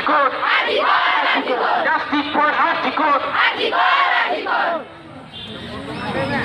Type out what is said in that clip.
Antikot! Justice for Antikot! Antikot! Antikot!